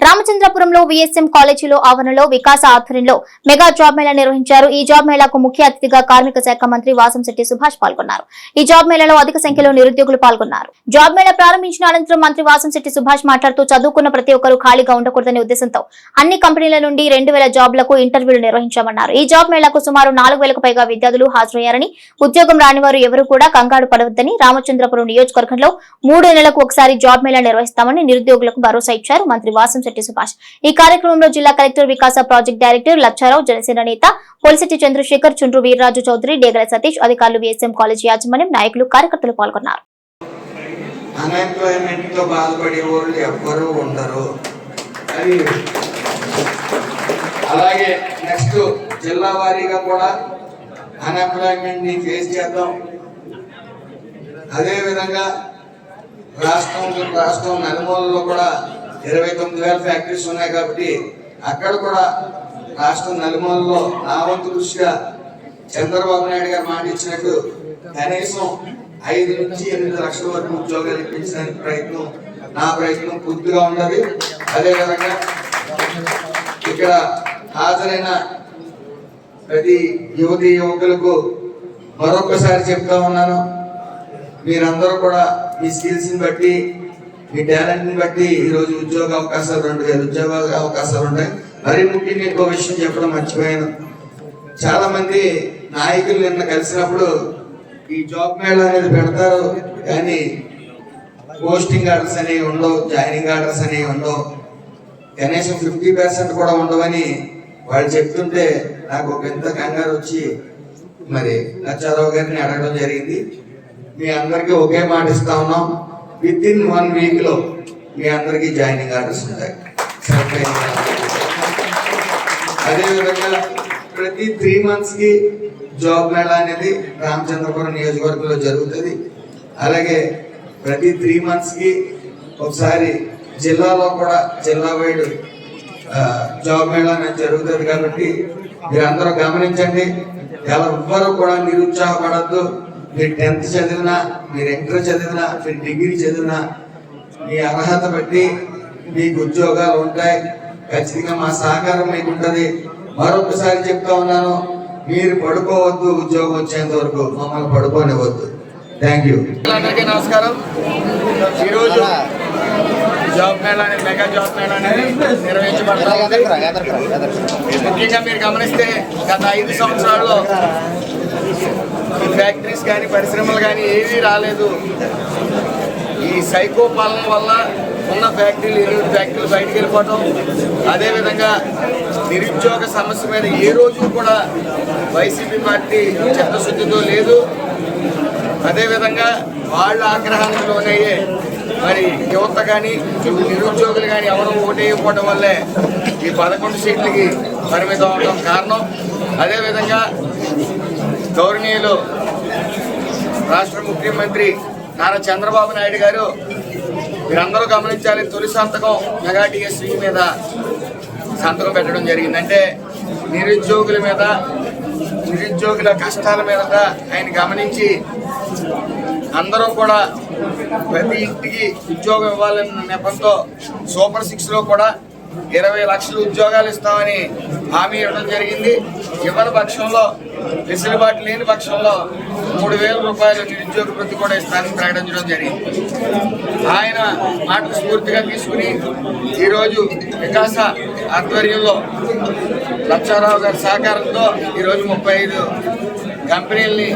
రామచంద్రపురంలో VSM కాలేజీలో ఆవరణలో వికాస ఆధ్వర్యంలో మెగా జాబ్ మేళా నిర్వహించారు. ఈ జాబ్ మేళాకు ముఖ్య అతిథిగా కార్మిక శాఖ మంత్రి వాసంశెట్టి సుభాష్ పాల్గొన్నారు. ఈ జాబ్ మేళాలో అధిక సంఖ్యలో నిరుద్యోగులు పాల్గొన్నారు. జాబ్ మేళా ప్రారంభించిన అనంతరం మంత్రి వాసంశెట్టి సుభాష్ మాట్లాడుతూ చదువుకున్న ప్రతి ఒక్కరూ ఖాళీగా ఉండకూడదనే ఉద్దేశంతో అన్ని కంపెనీల నుండి రెండు వేల జాబ్లకు ఇంటర్వ్యూలు నిర్వహించామన్నారు. ఈ జాబ్ మేళాకు సుమారు నాలుగు వేలకు పైగా విద్యార్థులు హాజరయ్యారని ఉద్యోగం రాని వారు ఎవరు కూడా కంగారు పడవద్దని రామచంద్రపురం నియోజకవర్గంలో మూడు నెలలకు ఒకసారి జాబ్ మేళా నిర్వహిస్తామని నిరుద్యోగులకు భరోసా ఇచ్చారు మంత్రి శెట్టి సుభాష్. ఈ కార్యక్రమంలో జిల్లా collector Vikasa project director Lachcharao Janasena నేత పోలిశెట్టి చంద్రశేఖర్ చుండ్రు వీర్రాజు చౌదరి డేగల సతీష్ అధికారులు విఎస్ఎం కాలేజీ యాజమాన్యం నాయకులు కార్యకర్తలు పాల్గొన్నారు. అన్ఎంప్లాయ్మెంట్ బాధపడే వాళ్ళు ఎవ్వరూ ఉండరు. అది అలాగే నెక్స్ట్ జిల్లా వారీగా కూడా అన్ఎంప్లాయ్మెంట్ ఫేస్ చేద్దాం. అదే విధంగా రాష్ట్రం రాష్ట్రం నలుమూలలో కూడా ఇరవై తొమ్మిది వేల ఫ్యాక్టరీస్ ఉన్నాయి కాబట్టి అక్కడ కూడా రాష్ట్రం నలుమూలలో నా వంతు చంద్రబాబు నాయుడు గారు మాట ఇచ్చినట్టు కనీసం ఐదు నుంచి ఎనిమిది లక్షల వరకు ఉద్యోగాలు ఇప్పించడానికి ప్రయత్నం నా ప్రయత్నం పూర్తిగా ఉన్నది. అదేవిధంగా ఇక్కడ హాజరైన ప్రతి యువతి యువకులకు మరొకసారి చెప్తా ఉన్నాను. మీరందరూ కూడా మీ స్కిల్స్ని బట్టి మీ టాలెంట్ని బట్టి ఈరోజు ఉద్యోగ అవకాశాలు రెండు వేలు ఉద్యోగ అవకాశాలు ఉంటాయి. మరీ ముఖ్యంగా ఇంకో విషయం చెప్పడం మర్చిపోయాను. చాలా మంది నాయకులు నిన్న కలిసినప్పుడు ఈ జాబ్ మేళా అనేది పెడతారు కానీ పోస్టింగ్ ఆర్డర్స్ అనేవి ఉండవు జాయినింగ్ ఆర్డర్స్ అనేవి ఉండవు. కనీసం ఫిఫ్టీ పర్సెంట్ కూడా ఉండవని వాళ్ళు చెప్తుంటే నాకు ఒక ఎంత కంగారు వచ్చి మరి నచ్చారావు గారిని అడగడం జరిగింది. మీ అందరికీ ఒకే మాట ఇస్తా ఉన్నాం. విత్ ఇన్ వన్ వీక్లో మీ అందరికీ జాయినింగ్ ఆర్డర్స్ ఉంటాయి. అదేవిధంగా ప్రతి త్రీ మంత్స్కి జాబ్ మేళా అనేది రామచంద్రపురం నియోజకవర్గంలో జరుగుతుంది. అలాగే ప్రతి త్రీ మంత్స్కి ఒకసారి జిల్లాలో కూడా జిల్లా వైడ్ జాబ్ మేళా అనేది జరుగుతుంది కాబట్టి మీరందరూ గమనించండి. ఎవరు కూడా నిరుత్సాహపడద్దు. మీరు టెన్త్ చదివినా మీరు ఇంటర్ చదివినా మీరు డిగ్రీ చదివినా మీ అర్హత బట్టి మీకు ఉద్యోగాలు ఉంటాయి. ఖచ్చితంగా మా సహకారం మీకు ఉంటది. మరొకసారి చెప్తా ఉన్నాను మీరు పడుకోవద్దు ఉద్యోగం వచ్చేంత వరకు. మమ్మల్ని పడుకోనివ్వద్దు. థ్యాంక్ యూ అందరికీ నమస్కారం. ఈరోజు జాబ్ మేళా అనే మెగా జాబ్ మేళా అనేది నిర్వహించబడతా ముఖ్యంగా మీరు గమనిస్తే గత ఐదు సంవత్సరాల్లో ఈ ఫ్యాక్టరీస్ కానీ పరిశ్రమలు కానీ ఏవీ రాలేదు. ఈ సైకో పాలన వల్ల ఉన్న ఫ్యాక్టరీలు ఎనిమిది ఫ్యాక్టరీలు బయటకు వెళ్ళిపోవటం అదేవిధంగా నిరుద్యోగ సమస్య మీద ఏ రోజు కూడా వైసీపీ పార్టీ చిత్తశుద్ధితో లేదు. అదేవిధంగా వాళ్ళ ఆగ్రహానికి లోనయ్యే మరి యువత కానీ నిరుద్యోగులు కానీ ఎవరు ఓటేయకపోవడం వల్లే ఈ పదకొండు సీట్లకి పరిమితం అవడం కారణం. అదేవిధంగా గౌరవనీయులు రాష్ట్ర ముఖ్యమంత్రి నారా చంద్రబాబు నాయుడు గారు మీరందరూ గమనించాలి తొలి సంతకం మెగా డిఎస్సీ మీద సంతకం పెట్టడం జరిగింది అంటే నిరుద్యోగుల మీద నిరుద్యోగుల కష్టాల మీద ఆయన గమనించి అందరూ కూడా ప్రతి ఇంటికి ఉద్యోగం ఇవ్వాలన్న నెపంతో సూపర్ సిక్స్లో కూడా ఇరవై లక్షల ఉద్యోగాలు ఇస్తామని హామీ ఇవ్వడం జరిగింది. ఇవ్వని పక్షంలో వెసులుబాటు లేని పక్షంలో మూడు వేల రూపాయలు నిరుద్యోగ వృత్తి కూడా ఇస్తానని ప్రకటించడం జరిగింది. ఆయన మాట స్ఫూర్తిగా తీసుకుని ఈరోజు వికాస ఆధ్వర్యంలో లక్షారావు గారి సహకారంతో ఈరోజు ముప్పై ఐదు కంపెనీల్ని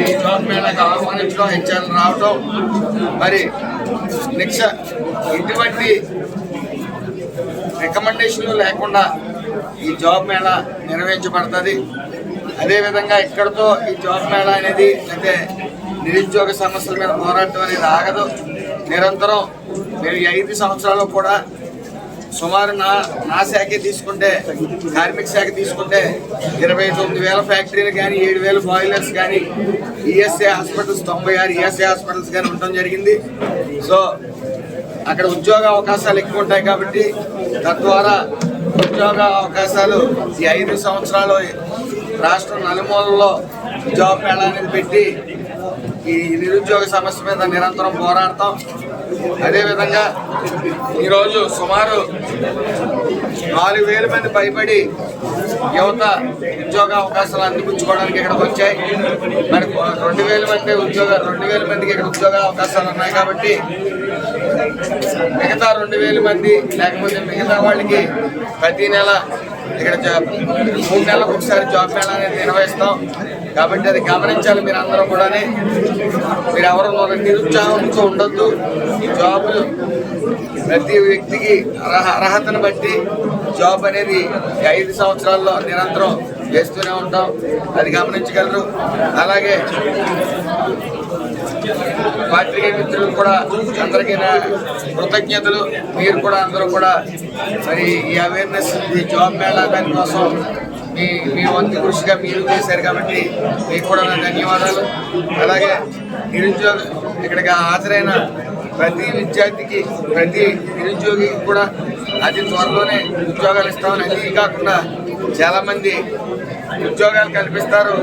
ఈ జాబ్ మేళకు ఆహ్వానించడం హెచ్ఆర్ రావడం మరి నిక్ష ఇటువంటి రికమెండేషన్లు లేకుండా ఈ జాబ్ మేళా నిర్వహించబడుతుంది అదేవిధంగా ఇక్కడతో ఈ జాబ్ మేళా అనేది అయితే నిరుద్యోగ సమస్యల మీద పోరాటం అనేది ఆగదు. నిరంతరం నేను ఐదు సంవత్సరాలు కూడా సుమారు నా నా శాఖే తీసుకుంటే కార్మిక శాఖ తీసుకుంటే ఇరవై తొమ్మిది వేల ఫ్యాక్టరీలు కానీ ఏడు వేల బాయిలర్స్ కానీ ఈఎస్ఐ హాస్పిటల్స్ తొంభై ఆరు ఈఎస్ఏ హాస్పిటల్స్ కానీ ఉండటం జరిగింది. సో అక్కడ ఉద్యోగ అవకాశాలు ఎక్కువ ఉంటాయి కాబట్టి తద్వారా ఉద్యోగ అవకాశాలు ఈ ఐదు సంవత్సరాలు రాష్ట్రం నలుమూలలో ఉద్యోగ మేళా అనేది పెట్టి ఈ నిరుద్యోగ సమస్య మీద నిరంతరం పోరాడతాం. అదేవిధంగా ఈరోజు సుమారు నాలుగు వేల మంది భయపడి యువత ఉద్యోగ అవకాశాలు అందిపుచ్చుకోవడానికి ఇక్కడికి వచ్చాయి. మరి రెండు వేల మంది ఉద్యోగ రెండు వేల మందికి ఇక్కడ ఉద్యోగ అవకాశాలు ఉన్నాయి కాబట్టి మిగతా రెండు వేల మంది లేకపోతే మిగతా వాళ్ళకి ప్రతి నెల ఇక్కడ జాబ్ మూడు నెలలకు ఒకసారి జాబ్ మేళా అనేది నిర్వహిస్తాం. కాబట్టి అది గమనించాలి మీరు అందరూ కూడానే. మీరు ఎవరు నిరుత్సాహంతో ఉండొద్దు. ఈ జాబులు ప్రతి వ్యక్తికి అర్హతను బట్టి జాబ్ అనేది ఐదు సంవత్సరాల్లో నిరంతరం చేస్తూనే ఉంటాం. అది గమనించగలరు. అలాగే పాత్రికేయ మిత్రులు కూడా అందరికైనా కృతజ్ఞతలు. మీరు కూడా అందరూ కూడా మరి ఈ అవేర్నెస్ ఈ జాబ్ మేళా దానికోసం మీ మీ వంతు కృషిగా మీరు చేశారు కాబట్టి మీకు కూడా నా ధన్యవాదాలు. అలాగే నిరుద్యోగ ఇక్కడికి హాజరైన ప్రతి విద్యార్థికి ప్రతి నిరుద్యోగికి కూడా అతి త్వరలోనే ఉద్యోగాలు ఇస్తామని అది కాకుండా చాలామంది ఉద్యోగాలు కల్పిస్తారు.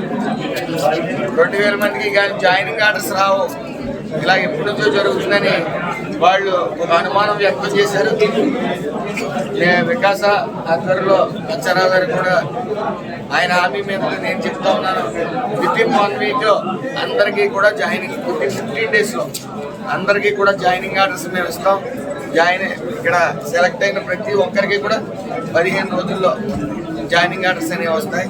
రెండు వేల మందికి కానీ జాయినింగ్ ఆర్డర్స్ రావు. ఇలా ఎప్పటి నుంచో జరుగుతుందని వాళ్ళు ఒక అనుమానం వ్యక్తం చేశారు. వికాస ఆధ్వర్యంలో లచ్చరావు గారు కూడా ఆయన హామీ మీద నేను చెప్తా ఉన్నాను. విత్ ఇన్ వన్ వీక్లో అందరికీ కూడా జాయినింగ్ విత్ ఇన్ ఫిఫ్టీన్ డేస్లో అందరికీ కూడా జాయినింగ్ ఆర్డర్స్ మేము ఇస్తాం. జాయిన్ ఇక్కడ సెలెక్ట్ అయిన ప్రతి ఒక్కరికి కూడా పదిహేను రోజుల్లో జాయినింగ్ ఆర్డర్స్ అనేవి వస్తాయి.